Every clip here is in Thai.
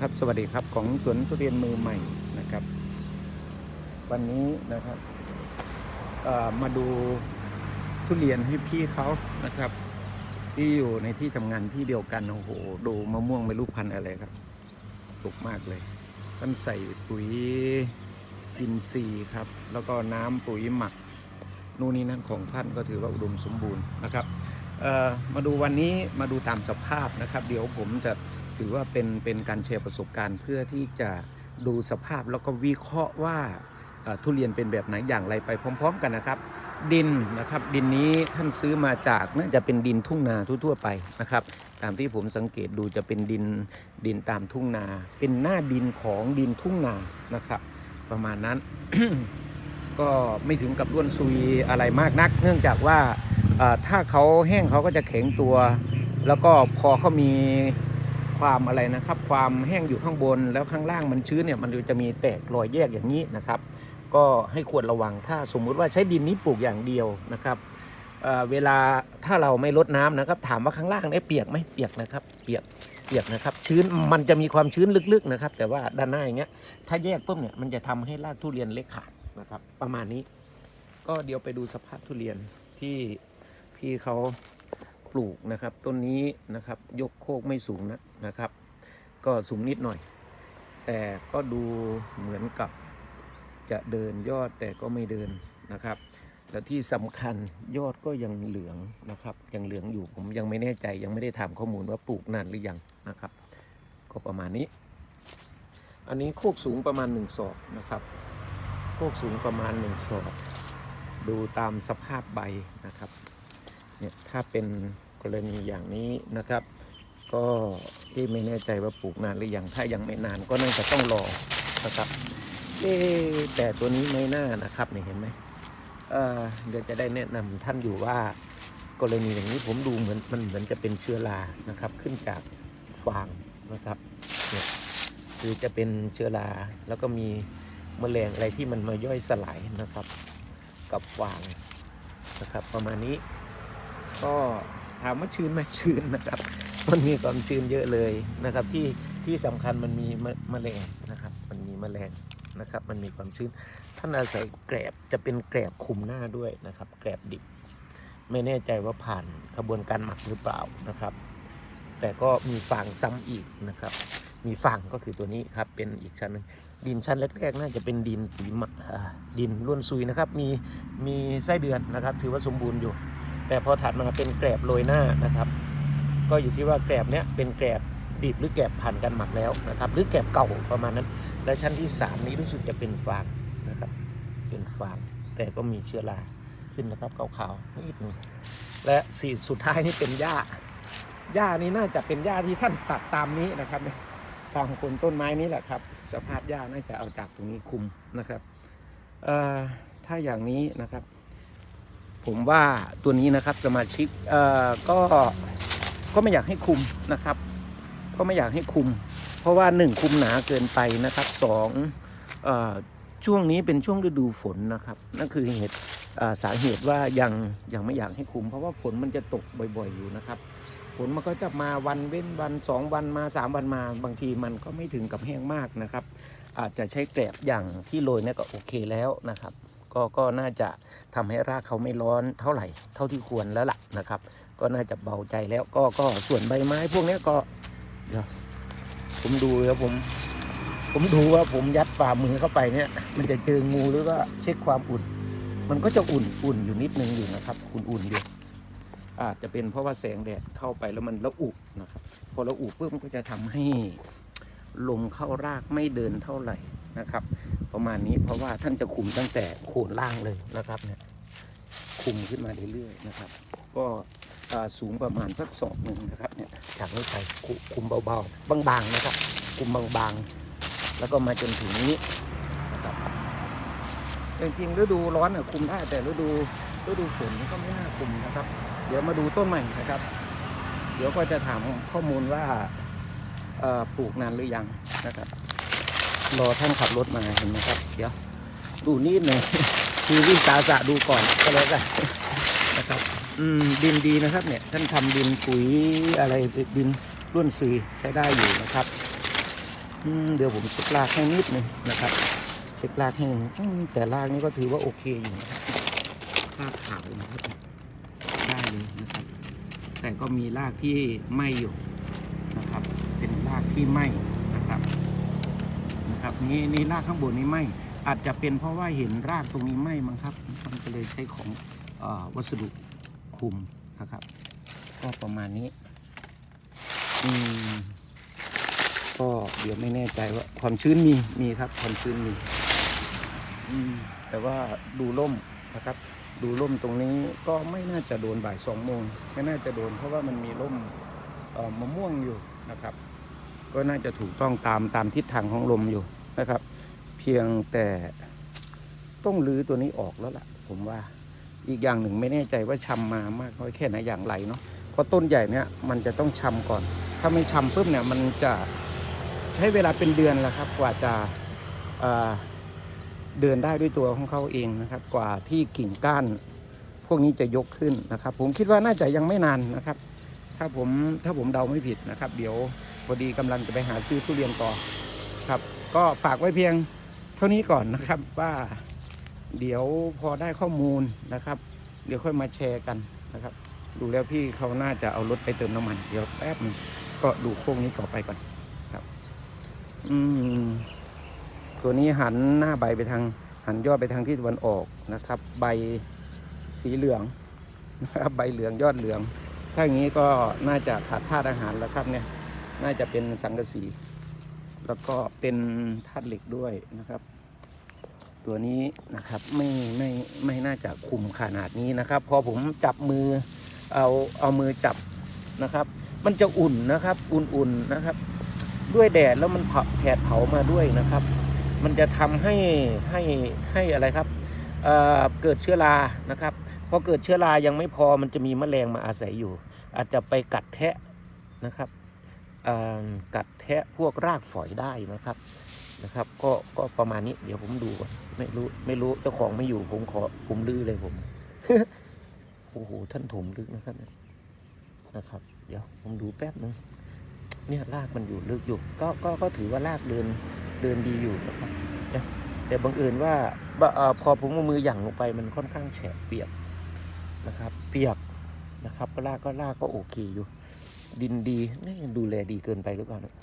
ครับสวัสดีครับของสวนทุเรียนมือใหม่นะครับ วันนี้นะครับมาดูทุเรียนให้พี่เขานะครับ ที่อยู่ในที่ทำงานที่เดียวกันโอ้โหดูมะม่วงไม่รู้พันธ์อะไรครับถูกมากเลยท่านใส่ปุ๋ยอินทรีย์ครับ แล้วก็น้ำปุ๋ยหมักนู่นนี่นั่นของท่านก็ถือว่าอุดมสมบูรณ์นะครับมาดูวันนี้มาดูตามสภาพนะครับ เดี๋ยวผมจะ ถือว่าเป็นเป็นการแชร์ประสบการณ์ เพื่อที่จะดูสภาพแล้วก็วิเคราะห์ว่าทุเรียนเป็นแบบไหนอย่างไรไปพร้อม ๆ กันนะครับ ดินนะครับดินนี้ท่านซื้อมาจากน่าจะเป็นดินทุ่งนาทั่วๆไปนะครับ ตามที่ผมสังเกตดูจะเป็นดินดินตามทุ่งนา เป็นหน้าดินของดินทุ่งนานะครับ ประมาณนั้น ก็ไม่ถึงกับร่วนซุยอะไรมากนัก เนื่องจากว่าถ้าเขาแห้งเขาก็จะแข็งตัว แล้วก็พอเขามี ความอะไรนะครับ ความแห้งอยู่ข้างบน แล้วข้างล่างมันชื้นเนี่ยมันจะมีแตกรอยแยกอย่างนี้นะครับ ก็ให้ควรระวังถ้าสมมุติว่าใช้ดินนี้ปลูกอย่างเดียวนะครับเเวลาถ้าเราไม่ลดน้ำนะครับ ถามว่าข้างล่างได้เปียกไหมเปียกนะครับ เปียกเปียกนะครับ ชื้นมันจะมีความชื้นลึกๆนะครับ แต่ว่าด้านหน้าอย่างเงี้ยถ้าแยกปุ๊บเนี่ยมันจะทำให้รากทุเรียนเล็กขาดนะครับ ประมาณนี้ ก็เดี๋ยวไปดูสภาพทุเรียนที่พี่เขา ลูกนะครับ ต้นนี้นะครับยกโคกไม่สูงนะนะครับ ก็สูงนิดหน่อย แต่ก็ดูเหมือนกับจะเดินยอดแต่ก็ไม่เดินนะครับและที่สำคัญยอดก็ยังเหลืองนะครับ ยังเหลืองอยู่ผมยังไม่แน่ใจยังไม่ได้ถามข้อมูลว่าปลูกนานหรือยังนะครับ ก็ประมาณนี้ อันนี้โคกสูงประมาณหนึ่งศอกนะครับ โคกสูงประมาณหนึ่งศอกดูตามสภาพใบนะครับเนี่ยถ้าเป็น กรณีอย่างนี้นะครับ ก็ที่ไม่แน่ใจว่าปลูกนานหรือยังถ้ายังไม่นานก็น่าจะต้องรอนะครับเอ๊แต่ตัวนี้ไม่น่านะครับเนี่ยเห็นไหมเเดี๋ยวจะได้แนะนำท่านอยู่ว่ากรณีอย่างนี้ผมดูเหมือนมันเหมือนจะเป็นเชื้อรานะครับ ขึ้นจากฟางนะครับเนี่ยคือจะเป็นเชื้อราแล้วก็มีแมลงอะไรที่มันมาย่อยสลายนะครับ กับฟางนะครับ ประมาณนี้ก็ ถามว่าชื้นไหมชื้นนะครับ มันมีความชื้นเยอะเลยนะครับ ที่ที่สำคัญมันมีมะแมลงนะครับ มันมีแมลงนะครับ มันมีความชื้น ท่านอาศัยแกรบจะเป็นแกรบคุมหน้าด้วยนะครับ แกรบดิบ ไม่แน่ใจว่าผ่านขบวนการหมักหรือเปล่านะครับ แต่ก็มีฟางซ้ำอีกนะครับ มีฟางก็คือตัวนี้ครับ เป็นอีกชั้นนึงดินชั้นแรกๆน่าจะเป็นดินปุ๋ยหมักอ่าดินล้วนซุยนะครับ มีมีไส้เดือนนะครับ ถือว่าสมบูรณ์อยู่ แต่พอถัดมาเป็นแกรบโรยหน้านะครับ ก็อยู่ที่ว่าแกรบเนี้ยเป็นแกรบดิบหรือแกรบผ่านการหมักแล้วนะครับ หรือแกรบเก่าประมาณนั้น และชั้นที่สามนี้รู้สึกจะเป็นฟางนะครับ เป็นฟางแต่ก็มีเชื้อราขึ้นนะครับขาวๆนิดหนึงและสีสุดท้ายนี่เป็นหญ้าหญ้านี้น่าจะเป็นหญ้าที่ท่านตัดตามนี้นะครับเนี่ยตามโคนต้นไม้นี้แหละครับ สภาพหญ้าน่าจะเอาจากตรงนี้คุมนะครับเอ่อถ้าอย่างนี้นะครับ ผมว่าตัวนี้นะครับสมาชิกเอ่อก็ก็ไม่อยากให้คุมนะครับ ก็ไม่อยากให้คุม เพราะว่าหนึ่งคุมหนาเกินไปนะครับสองเออช่วงนี้เป็นช่วงฤดูฝนนะครับ นั่นคือเหตุสาเหตุว่ายังยังไม่อยากให้คุม เพราะว่าฝนมันจะตกบ่อย ๆ อยู่นะครับ ฝนมันก็จะมาวันเว้นวันสองวันมาสามวันมาบางทีมันก็ไม่ถึงกับแห้งมากนะครับ อาจจะใช้แกลบอย่างที่โรยนี่ก็โอเคแล้วนะครับ ก็ก็น่าจะทำให้รากเขาไม่ร้อนเท่าไหร่ เท่าที่ควรแล้วล่ะนะครับ ก็น่าจะเบาใจแล้วก็ก็ส่วนใบไม้พวกนี้ก็เดี๋ยวผมดูแล้วผม ผมดูว่าผมยัดฝ่ามือเข้าไปเนี่ย มันจะเจองูหรือว่าเช็คความอุ่น มันก็จะอุ่นอุ่นอยู่นิดนึงอยู่นะครับอุ่นๆอยู่อาจจะเป็นเพราะว่าแสงแดดเข้าไปแล้วมันระอุนะครับ พอระอุปุ๊บมันก็จะทำให้ลมเข้ารากไม่เดินเท่าไหร่นะครับ ประมาณนี้ เพราะว่าท่านจะคุมตั้งแต่โคนล่างเลยนะครับเนี่ยคุมขึ้นมาเรื่อยๆนะครับ ก็สูงประมาณสักศอกหนึ่งนะครับเนี่ยจากนี้ไปคุคุมเบาๆบางๆนะครับ คุมบางๆ แล้วก็มาจนถึงนี้นะครับจริงๆฤดูร้อนเนี่ยคุมได้แต่ฤดูฤดูฝนก็ไม่น่าคุมนะครับ เดี๋ยวมาดูต้นใหม่นะครับ เดี๋ยวก็จะถามข้อมูลว่าปลูกนานหรือยังนะครับ รอท่านขับรถมาเห็นไหมครับ เดี๋ยวดูนิดหนึ่งคือวิ่งสาสะดูก่อนก็แล้วกันนะครับ อืมดินดีนะครับ เนี่ย ท่านทำดินปุ๋ยอะไรดินร่วนซุยใช้ได้อยู่นะครับอืมเดี๋ยวผมเช็ครากให้นิดหนึ่งนะครับ เช็ครากให้นิดนึงแต่รากนี้ก็ถือว่าโอเคอยู่นะครับรากขาวนะครับได้เลยนะครับ แต่ก็มีรากที่ไหมอยู่นะครับ เป็นรากที่ไหมนะครับ นะครับนี่นี่รากข้างบนนี้ไหมอาจจะเป็นเพราะว่าเห็นรากตรงนี้ไหมมั้งครับมันก็เลยใช้ของอวัสดุคลุมนะครับ ก็ประมาณนี้อืมก็เดี๋ยวไม่แน่ใจว่าความชื้นมีมีครับ ความชื้นมีอืมแต่ว่าดูร่มนะครับ ดูร่มตรงนี้ก็ไม่น่าจะโดนบ่ายสองโมงไม่น่าจะโดนเพราะว่ามันมีร่มมะม่วงอยู่นะครับ ก็น่าจะถูกต้องตามตามทิศทางของลมอยู่ นะครับ เพียงแต่ต้องรื้อตัวนี้ออกแล้วล่ะ ผมว่าอีกอย่างหนึ่งไม่แน่ใจว่าชำมามากน้อยแค่ไหนอย่างไรเนาะเพราะต้นใหญ่เนี่ยมันจะต้องชำก่อน ถ้าไม่ชำปุ๊บเนี่ยมันจะใช้เวลาเป็นเดือนแหละครับ กว่าจะเอ่อเดินได้ด้วยตัวของเขาเองนะครับ กว่าที่กิ่งก้าน พวกนี้จะยกขึ้นนะครับ ผมคิดว่าน่าจะยังไม่นานนะครับ ถ้าผมถ้าผมเดาไม่ผิดนะครับ เดี๋ยวพอดีกำลังจะไปหาซื้อทุเรียนต่อครับ ก็ฝากไว้เพียงเท่านี้ก่อนนะครับว่าเดี๋ยวพอได้ข้อมูลนะครับ เดี๋ยวค่อยมาแชร์กันนะครับ ดูแล้วพี่เขาน่าจะเอารถไปเติมน้ำมัน เดี๋ยวแป๊บนึงก็ดูโค้งนี้ต่อไปก่อนครับ อืมตัวนี้หันหน้าใบไปทาง หันยอดไปทางที่ตะวันออกนะครับ ใบสีเหลืองนะครับใบเหลืองยอดเหลือง ถ้าอย่างนี้ก็น่าจะขาดธาตุอาหารแล้วครับเนี่ย น่าจะเป็นสังกะสี แล้วก็เป็นธาตุเหล็กด้วยนะครับ ตัวนี้นะครับไม่ไม่ไม่น่าจะคุมขนาดนี้นะครับ พอผมจับมือเอาเอามือจับนะครับ มันจะอุ่นนะครับ อุ่นๆนะครับ ด้วยแดดแล้วมันแผดเผามาด้วยนะครับ มันจะทำให้ให้ให้อะไรครับเเกิดเชื้อรานะครับพอเกิดเชื้อรายังไม่พอมันจะมีแมลงมาอาศัยอยู่ อาจจะไปกัดแทะนะครับ กัดแทะพวกรากฝอยได้นะครับนะครับ ก็ก็ประมาณนี้เดี๋ยวผมดูก่อนไม่รู้ไม่รู้เจ้าของไม่อยู่ผมขอผมลื้อเลยผมโอ้โหท่านถมลึกนะครับนะครับ เดี๋ยวผมดูแป๊บนึงเนี่ยรากมันอยู่ลึกอยู่ ก็ก็ก็ถือว่ารากเดินเดินดีอยู่นะครับแต่บังเอิญว่าอพอผมเอามือหยั่งลงไปมันค่อนข้างแฉะเปียกนะครับ เปียกนะครับก็รากก็รากก็โอเคอยู่ ดินดีนี่ดูแลดีเกินไปหรือเปล่านี่ย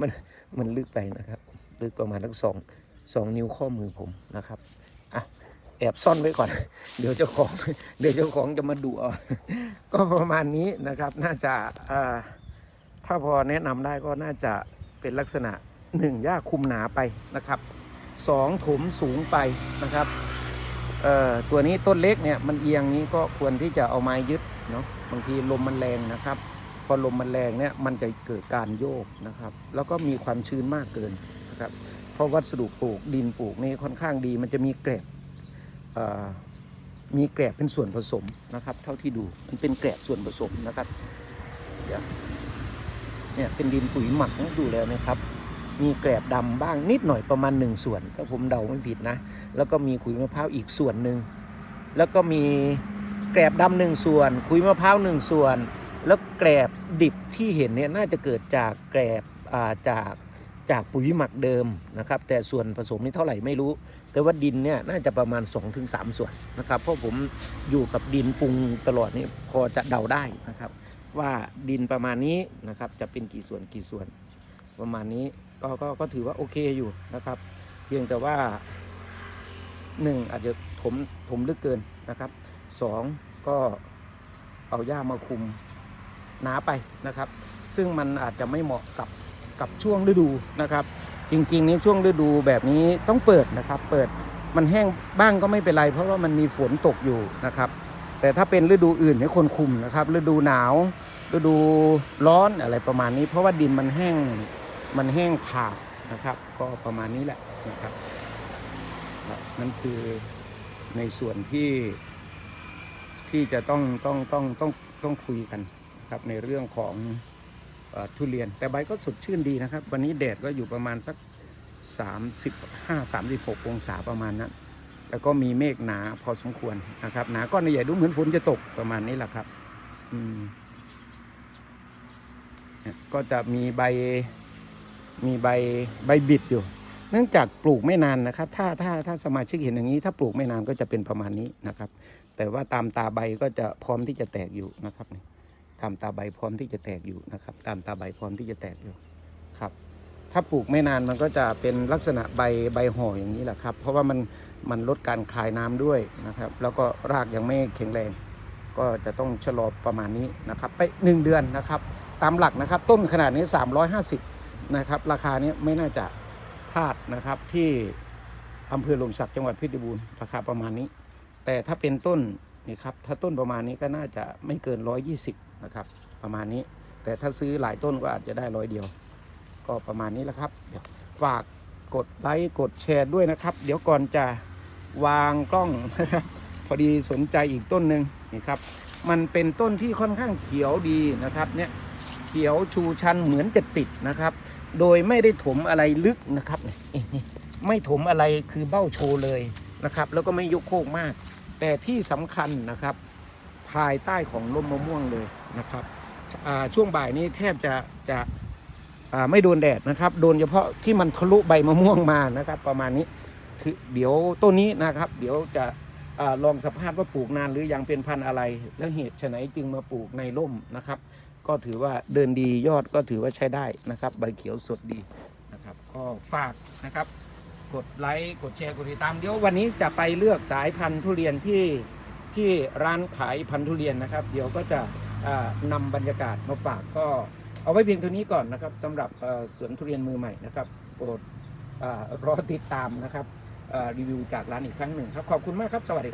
มันมันลึกไปนะครับ ลึกประมาณทั้งสองสองนิ้วข้อมือผมนะครับอะแอบซ่อนไว้ก่อน เดี๋ยวเจ้าของเดี๋ยวเจ้าของจะมาดูเอาก็ประมาณนี้นะครับ น่าจะถ้าพอแนะนำได้ก็น่าจะเป็นลักษณะหนึ่งหญ้าคุมหนาไปนะครับสองถมสูงไปนะครับตัวนี้ต้นเล็กเนี่ยมันเอียงนี้ก็ควรที่จะเอาไม้ยึด เนาะบางทีลมมันแรงนะครับ พอลมมันแรงเนี่ยมันจะเกิดการโยกนะครับ แล้วก็มีความชื้นมากเกินนะครับเพราะวัสดุปลูกดินปลูกนี่ค่อนข้างดี มันจะมีแกลบมีแกลบเป็นส่วนผสมนะครับ เท่าที่ดูมันเป็นแกลบส่วนผสมนะครับเดี๋ยวเนี่ยเป็นดินปุ๋ยหมักดูแล้วนะครับ มีแกลบดำบ้างนิดหน่อยประมาณหนึ่งส่วนถ้าผมเดาไม่ผิดนะ แล้วก็มีขุยมะพร้าวอีกส่วนหนึ่งแล้วก็มี แกลบดำหนึ่งส่วนขุยมะพร้าวหนึ่งส่วน แล้วแกลบดิบที่เห็นเนี่ยน่าจะเกิดจากแกลบาจากจากปุ๋ยหมักเดิมนะครับ แต่ส่วนผสมนี่เท่าไหร่ไม่รู้ แต่ว่าดินเนี่ยน่าจะประมาณ 2-3 ส่วนนะครับ เพราะผมอยู่กับดินปรุงตลอดนี่พอจะเดาได้นะครับ ว่าดินประมาณนี้นะครับจะเป็นกี่ส่วนกี่ส่วน ประมาณนี้ก็ก็ก็ถือว่าโอเคอยู่นะครับ เพียงแต่ว่าหนึ่งอาจจะถมถมลึกเกินนะครับ สองก็เอาหญ้ามาคุมหนาไปนะครับ ซึ่งมันอาจจะไม่เหมาะกับกับช่วงฤดูนะครับ จริงๆในช่วงฤดูแบบนี้ต้องเปิดนะครับ เปิดมันแห้งบ้างก็ไม่เป็นไร เพราะว่ามันมีฝนตกอยู่นะครับ แต่ถ้าเป็นฤดูอื่นให้คนคุมนะครับ ฤดูหนาวฤดูร้อนอะไรประมาณนี้ เพราะว่าดินมันแห้งมันแห้งผากนะครับ ก็ประมาณนี้แหละนะครับนั่นคือในส่วนที่ ที่จะต้องต้องต้องต้องต้องคุยกันครับในเรื่องของอทุเรียน แต่ใบก็สดชื่นดีนะครับ วันนี้แดดก็อยู่ประมาณสัก 35 36 องศาประมาณนั้นแล้วก็มีเมฆหนาพอสมควรนะครับ หนาก้อนใหญ่ดูเหมือนฝนจะตกประมาณนี้แหละครับอืมก็จะมีใบมีใบใบบิดอยู่ เนื่องจากปลูกไม่นานนะครับ ถ้าถ้าถ้าสมาชิกเห็นอย่างนี้ ถ้าปลูกไม่นานก็จะเป็นประมาณนี้นะครับ แต่ว่าตามตาใบก็จะพร้อมที่จะแตกอยู่นะครับนี่ตามตาใบพร้อมที่จะแตกอยู่นะครับ ตามตาใบพร้อมที่จะแตกอยู่ครับ ถ้าปลูกไม่นานมันก็จะเป็นลักษณะใบใบห่ออย่างนี้แหละครับ เพราะว่ามันมันลดการคลายน้ำด้วยนะครับ แล้วก็รากยังไม่แข็งแรง ก็จะต้องชะลอประมาณนี้นะครับ ไป 1 เดือนนะครับ ตามหลักนะครับ ต้นขนาดนี้ 350นะครับราคานี้ไม่น่าจะพลาดนะครับที่อำเภอหลมสักดิ์จังหวัดเพชรบูรณ์ราคาประมาณนี้ แต่ถ้าเป็นต้นนี่ครับถ้าต้นประมาณนี้ก็น่าจะไม่เกิน120นะครับ ประมาณนี้ แต่ถ้าซื้อหลายต้นก็อาจจะได้ร้อยเดียว ก็ประมาณนี้แหละครับเดี๋ยวฝากกดไลค์กดแชร์ด้วยนะครับ เดี๋ยวก่อนจะวางกล้องนะครับพอดีสนใจอีกต้นหนึ่งนี่ครับ มันเป็นต้นที่ค่อนข้างเขียวดีนะครับเนี่ยเขียวชูชันเหมือนจะติดนะครับ โดยไม่ได้ถมอะไรลึกนะครับ ไม่ถมอะไรคือเบ้าโชว์เลยนะครับ แล้วก็ไม่ยกโคกมาก แต่ที่สำคัญนะครับภายใต้ของร่มมะม่วงเลยนะครับช่วงบ่ายนี้แทบจะจะไม่โดนแดดนะครับ โดนเฉพาะที่มันทะลุใบมะม่วงมานะครับ ประมาณนี้คือเดี๋ยวต้นนี้นะครับ เดี๋ยวจะอลองสภาพว่าปลูกนานหรือยังเป็นพันธุ์อะไร แล้วเหตุไฉนจึงมาปลูกในร่มนะครับ ก็ถือว่าเดินดียอดก็ถือว่าใช้ได้นะครับ ใบเขียวสดดีนะครับ ก็ฝากนะครับ กดไลค์กดแชร์กดติดตามเดี๋ยววันนี้จะไปเลือกสายพันธุ์ทุเรียนที่ที่ร้านขายพันธุ์ทุเรียนนะครับ เดี๋ยวก็จะนำนำบรรยากาศมาฝากก็เอาไว้เพียงเท่านี้ก่อนนะครับสำหรับสวนทุเรียนมือใหม่นะครับโปรดรอติดตามนะครับรีวิวจากร้านอีกครั้งหนึ่งครับ ขอบคุณมากครับ สวัสดี